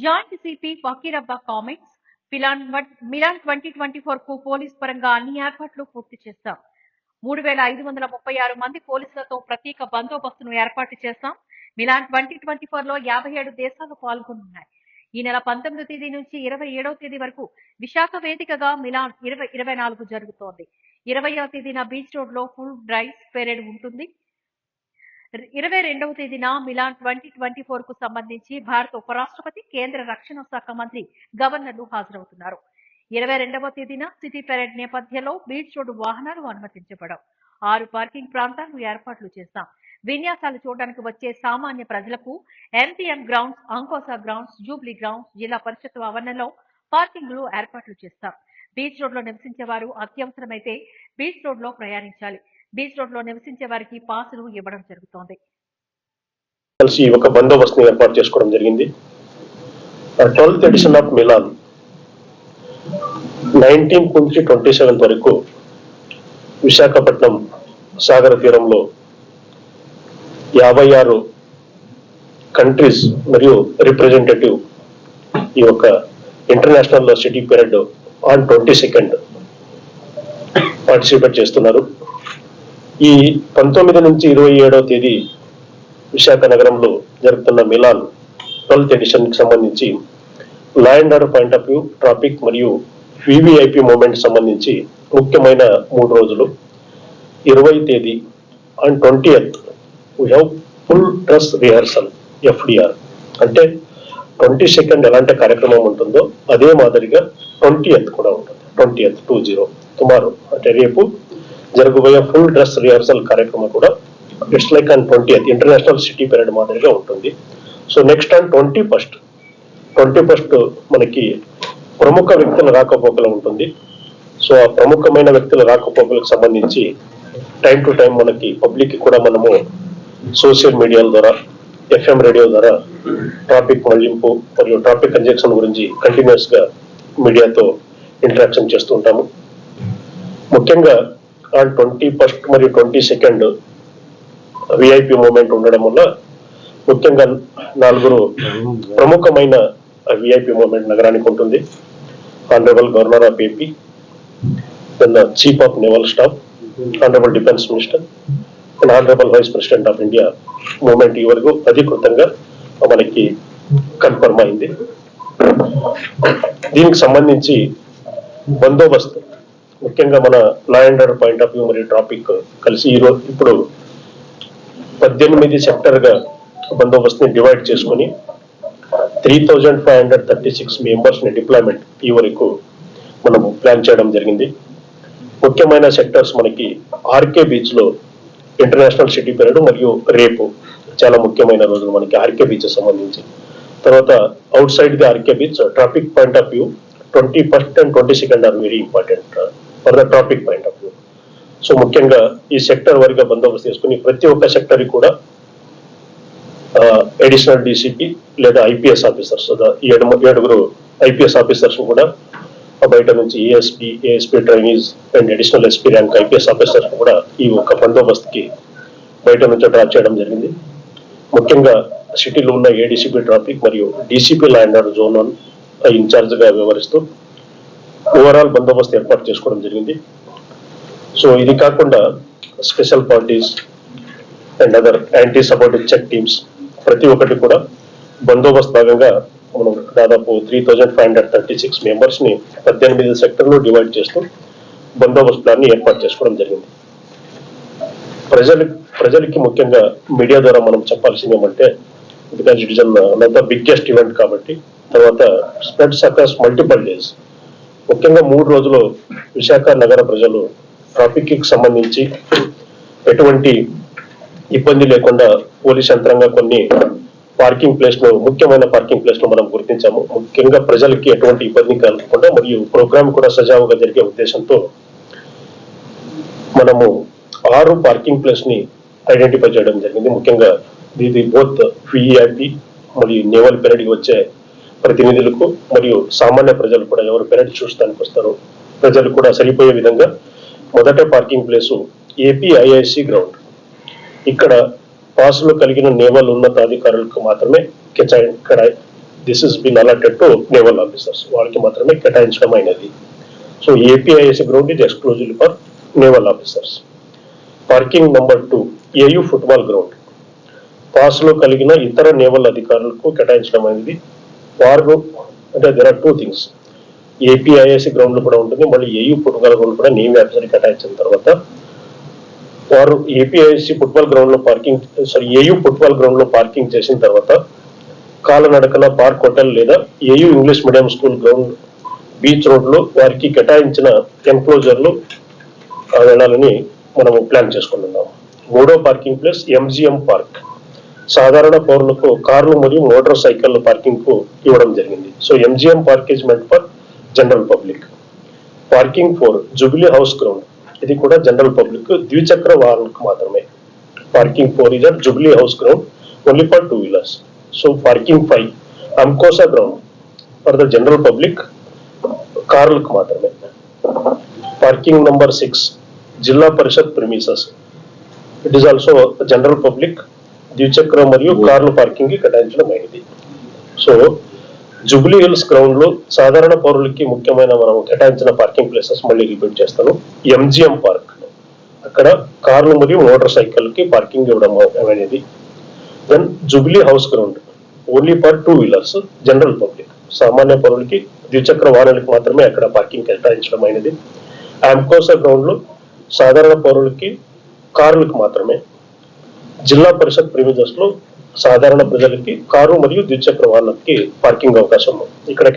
Joint CP Fakirabba comments. Milan Milan twenty twenty ఫోర్కు police పరంగా అన్ని ఏర్పాట్లు పూర్తి చేస్తాం. మూడు వేల ఐదు వందల ముప్పై ఆరు మంది పోలీసులతో ప్రత్యేక బందోబస్తును ఏర్పాటు చేస్తాం. మిలాన్ ట్వంటీ ట్వంటీ ఫోర్లో యాభై ఏడు దేశాలు పాల్గొనున్నాయి. ఈ నెల పంతొమ్మిదో తేదీ నుంచి ఇరవై ఏడవ తేదీ వరకు విశాఖ వేదికగా మిలాన్ ఇరవై ఇరవై నాలుగు జరుగుతోంది. ఇరవయవ తేదీన బీచ్ రోడ్లో ఫుల్ డ్రైవ్ పెరేడ్ ఉంటుంది. ఇరవై రెండవ తేదీన మిలాన్ ట్వంటీ ట్వంటీ ఫోర్కు సంబంధించి భారత ఉపరాష్ట్రపతి కేంద్ర రక్షణ శాఖ మంత్రి గవర్నర్లు హాజరవుతున్నారు. ఇరవై రెండవ తేదీన సిటీ పెరేడ్ నేపథ్యంలో బీచ్ రోడ్డు వాహనాలు అనుమతించబడవు. ఆరు పార్కింగ్ ప్రాంతాలను ఏర్పాట్లు చేస్తాం విన్యాసాలు చూడడానికి వచ్చే సామాన్య ప్రజలకు MPM grounds Ankosa grounds jubilee grounds Zilla Parishad ఆవరణలో పార్కింగ్లు ఏర్పాట్లు చేస్తాం. బీచ్ రోడ్లో నివసించే వారు అత్యవసరమైతే బీచ్ రోడ్లో ప్రయాణించాలి. బీచ్ రోడ్లో నివసించే వారికి పాసులు ఇవ్వడం జరుగుతోంది. కలిసి ఒక బందోబస్తుని ఏర్పాటు చేసుకోవడం జరిగింది. Twelfth edition of Milan nineteenth నుంచి ట్వంటీ సెవెంత్ వరకు విశాఖపట్నం సాగర తీరంలో యాభై ఆరు కంట్రీస్ మరియు రిప్రజెంటేటివ్ ఈ యొక్క international city parade on twenty second participate చేస్తున్నారు. ఈ పంతొమ్మిది నుంచి ఇరవై ఏడవ తేదీ విశాఖ నగరంలో జరుగుతున్న మిలాన్ ట్వెల్త్ ఎడిషన్కి సంబంధించి law and order point of view traffic మరియు వివిఐపి మూమెంట్ సంబంధించి ముఖ్యమైన మూడు రోజులు. ఇరవై తేదీ and twentieth we have full dress rehearsal FDR అంటే ట్వంటీ సెకండ్ ఎలాంటి కార్యక్రమం ఉంటుందో అదే మాదిరిగా ట్వంటీ ఎయిత్ కూడా ఉంటుంది. Twenty eighth two zero tomorrow అంటే రేపు జరగబోయే ఫుల్ డ్రెస్ రిహర్సల్ కార్యక్రమం కూడా it's like and twenty international city parade మాదిరిగా ఉంటుంది. So next and twenty first twenty first మనకి ప్రముఖ వ్యక్తుల రాకపోకలు ఉంటుంది. సో ఆ ప్రముఖమైన వ్యక్తుల రాకపోకలకు సంబంధించి టైం టు టైం మనకి పబ్లిక్ కూడా మనము సోషల్ మీడియాల ద్వారా ఎఫ్ఎం రేడియో ద్వారా ట్రాఫిక్ మళ్ళింపు మరియు ట్రాఫిక్ కంజెక్షన్ గురించి కంటిన్యూస్గా మీడియాతో ఇంటరాక్షన్ చేస్తూ ఉంటాము. ముఖ్యంగా ట్వంటీ ఫస్ట్ మరియు ట్వంటీ సెకండ్ విఐపి మూమెంట్ ఉండడం వల్ల ముఖ్యంగా నలుగురు ప్రముఖమైన విఐపి మూమెంట్ నగరానికి ఉంటుంది. Honourable governor of AP then chief of naval staff honourable defence minister and honourable vice president of India movement ఈ వరకు అధికృతంగా మనకి కన్ఫర్మ్ అయింది. దీనికి సంబంధించి బందోబస్తు ముఖ్యంగా మన law and order point of view మరియు ట్రాఫిక్ కలిసి ఈరోజు ఇప్పుడు పద్దెనిమిది సెక్టర్గా బందోబస్తుని డివైడ్ చేసుకుని three thousand five hundred thirty six మెంబర్స్ని డిప్లాయ్మెంట్ ఈ వరకు మనం ప్లాన్ చేయడం జరిగింది. ముఖ్యమైన సెక్టర్స్ మనకి ఆర్కే బీచ్లో ఇంటర్నేషనల్ సిటీ పీరియడ్ మరియు రేపు చాలా ముఖ్యమైన రోజులు మనకి ఆర్కే బీచ్ సంబంధించి. తర్వాత outside the RK beach traffic point of view twenty first and twenty second are very important. For the traffic point of view so ముఖ్యంగా ఈ సెక్టర్ వారిగా బందోబస్తు చేసుకుని ప్రతి ఒక్క సెక్టర్ కూడా అడిషనల్ డీసీపీ లేదా ఐపీఎస్ ఆఫీసర్స్ ఏడు ఏడుగురు ఐపీఎస్ ఆఫీసర్స్ కూడా ఆ బయట నుంచి ASP ASP trainees and additional SP rank IPS officers కూడా ఈ ఒక బందోబస్తుకి బయట నుంచి డ్రాప్ చేయడం జరిగింది. ముఖ్యంగా సిటీలో ఉన్న ఏడీసీపీ ట్రాఫిక్ మరియు డీసీపీ ల్యాండ్ జోన్ వన్ ఇన్ఛార్జ్గా వ్యవహరిస్తూ ఓవరాల్ బందోబస్తు ఏర్పాటు చేసుకోవడం జరిగింది. సో ఇది కాకుండా special parties and other anti sabotage check teams ప్రతి ఒక్కటి కూడా బందోబస్తు భాగంగా మనం దాదాపు three thousand five hundred thirty six మెంబర్స్ని పద్దెనిమిది సెక్టర్లు డివైడ్ చేస్తూ బందోబస్తు ప్లాన్ని ఏర్పాటు చేసుకోవడం జరిగింది. ప్రజలు ప్రజలకి ముఖ్యంగా మీడియా ద్వారా మనం చెప్పాల్సింది ఏమంటే because it is an biggest event కాబట్టి తర్వాత స్ప్రెడ్స్ అక్రాస్ మల్టిపల్ డేస్ ముఖ్యంగా మూడు రోజులు విశాఖ నగర ప్రజలు ట్రాఫిక్కి సంబంధించి ఎటువంటి ఇబ్బంది లేకుండా పోలీస్ యంత్రంగా కొన్ని పార్కింగ్ ప్లేస్ను ముఖ్యమైన పార్కింగ్ ప్లేస్ను మనం గుర్తించాము. ముఖ్యంగా ప్రజలకి ఎటువంటి ఇబ్బంది కలగకుండా మరియు ప్రోగ్రామ్ కూడా సజావుగా జరిగే ఉద్దేశంతో మనము ఆరు పార్కింగ్ ప్లేస్ని ఐడెంటిఫై చేయడం జరిగింది. ముఖ్యంగా ఇది బోత్ విఐపి మరియు నేవల్ పెరడికి వచ్చే ప్రతినిధులకు మరియు సామాన్య ప్రజలు కూడా ఎవరు పెరటి చూడడానికి వస్తారో ప్రజలు కూడా సరిపోయే విధంగా మొదట parking place AP IIC ground ఇక్కడ పాసులు కలిగిన నేవల్ ఉన్నతాధికారులకు మాత్రమే కేచా- this is been allotted to naval officers వాళ్ళకి మాత్రమే కేటాయించడం అయినది. So APIS ground is exclusive for naval officers parking number two AU football ground పాస్లో కలిగిన ఇతర నేవల్ అధికారులకు కేటాయించడం అనేది వారు అంటే there are two things APIS ground కూడా ఉంటుంది మళ్ళీ ఏయు ఫుట్బాల్ గ్రౌండ్ కూడా నేవీ ఆఫీసర్ కేటాయించిన తర్వాత వారు ఏపీఐసి ఫుట్బాల్ గ్రౌండ్లో పార్కింగ్ సారీ ఏయూ ఫుట్బాల్ గ్రౌండ్లో పార్కింగ్ చేసిన తర్వాత కాలనడకన పార్క్ హోటల్ లేదా AU English medium school ground beach రోడ్లో వారికి కేటాయించిన ఎన్క్లోజర్లో వెళ్ళాలని మనము ప్లాన్ చేసుకుంటున్నాం మూడో పార్కింగ్ ప్లేస్ ఎంజిఎం పార్క్ సాధారణ పౌరులకు కార్లు మరియు మోటార్ సైకిల్ పార్కింగ్కు ఇవ్వడం జరిగింది. సో ఎంజిఎం పార్కేజ్మెంట్ meant for general public parking four jubilee house ground ఇది కూడా జనరల్ పబ్లిక్ ద్విచక్ర వాహనాలకు మాత్రమే. Parking four is at jubilee house ground only for two wheelers so parking five Ankosa ground for the general public కార్లకు మాత్రమే. Parking number six Zilla Parishad premises it is also general public ద్విచక్ర మరియు కార్ల పార్కింగ్కి కేటాయించడం అయింది. So Jubilee hills గ్రౌండ్లో సాధారణ పౌరులకి ముఖ్యమైన మనం కేటాయించిన పార్కింగ్ ప్లేసెస్ మళ్ళీ రిపీట్ చేస్తాను. MGM park. అక్కడ కార్లు మరియు మోటార్ సైకిల్కి పార్కింగ్ ఇవ్వడం అనేది. Then jubilee house ground. Only for two wheelers general public. సామాన్య పౌరులకి ద్విచక్ర వాహనాలకు మాత్రమే అక్కడ పార్కింగ్ కేటాయించడం అయినది ఆంకోసా గ్రౌండ్లో సాధారణ పౌరులకి కార్లకు మాత్రమే జిల్లా పరిషత్ ప్రిమిజెస్లో సాధారణ ప్రజలకి కారు మరియు ద్విచక్ర వాహనాలకి పార్కింగ్ అవకాశం ఉంది. ఇక్కడ